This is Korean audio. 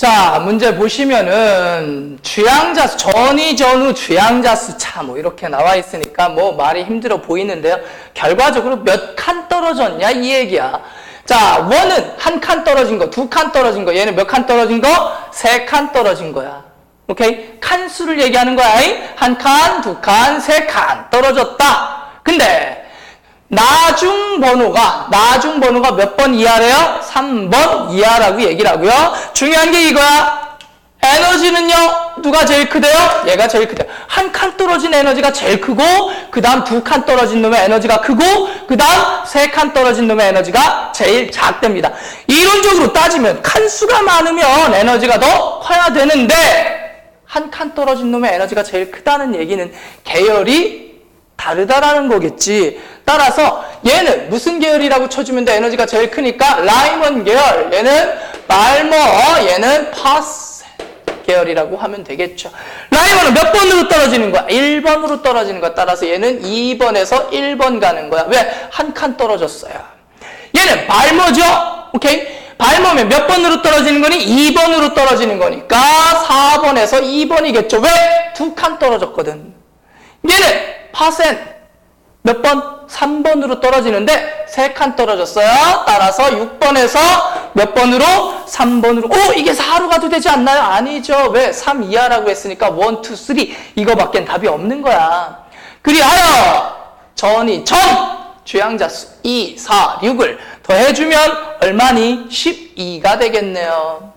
자, 문제 보시면은 주양자수, 전이 전후 주양자수 차 뭐 이렇게 나와 있으니까 뭐 말이 힘들어 보이는데요. 결과적으로 몇 칸 떨어졌냐 이 얘기야. 자, 원은 한 칸 떨어진 거, 두 칸 떨어진 거, 얘는 몇 칸 떨어진 거? 세 칸 떨어진 거야. 오케이? 칸수를 얘기하는 거야. 잉? 한 칸, 두 칸, 세 칸 떨어졌다. 근데 나중 번호가 나중 번호가 몇 번 이하래요? 3번 이하라고 얘기를 하고요. 중요한 게 이거야. 에너지는요. 누가 제일 크대요? 얘가 제일 크대요. 한 칸 떨어진 에너지가 제일 크고 그 다음 두 칸 떨어진 놈의 에너지가 크고 그 다음 세 칸 떨어진 놈의 에너지가 제일 작답니다. 이론적으로 따지면 칸수가 많으면 에너지가 더 커야 되는데 한 칸 떨어진 놈의 에너지가 제일 크다는 얘기는 계열이 다르다라는 거겠지. 따라서 얘는 무슨 계열이라고 쳐주면 돼? 에너지가 제일 크니까 라이먼 계열. 얘는 말머. 얘는 파스 계열이라고 하면 되겠죠. 라이먼은 몇 번으로 떨어지는 거야? 1번으로 떨어지는 거야. 따라서 얘는 2번에서 1번 가는 거야. 왜? 한 칸 떨어졌어요. 얘는 발머죠? 오케이? 발머면 몇 번으로 떨어지는 거니? 2번으로 떨어지는 거니까 4번에서 2번이겠죠. 왜? 두 칸 떨어졌거든. 얘는 파센 몇 번? 3번으로 떨어지는데 3칸 떨어졌어요. 따라서 6번에서 몇 번으로? 3번으로. 오, 이게 4로 가도 되지 않나요? 아니죠. 왜? 3 이하라고 했으니까 1, 2, 3 이거밖엔 답이 없는 거야. 그리하여 전이 전 주양자수 2, 4, 6을 더해주면 얼마니? 12가 되겠네요.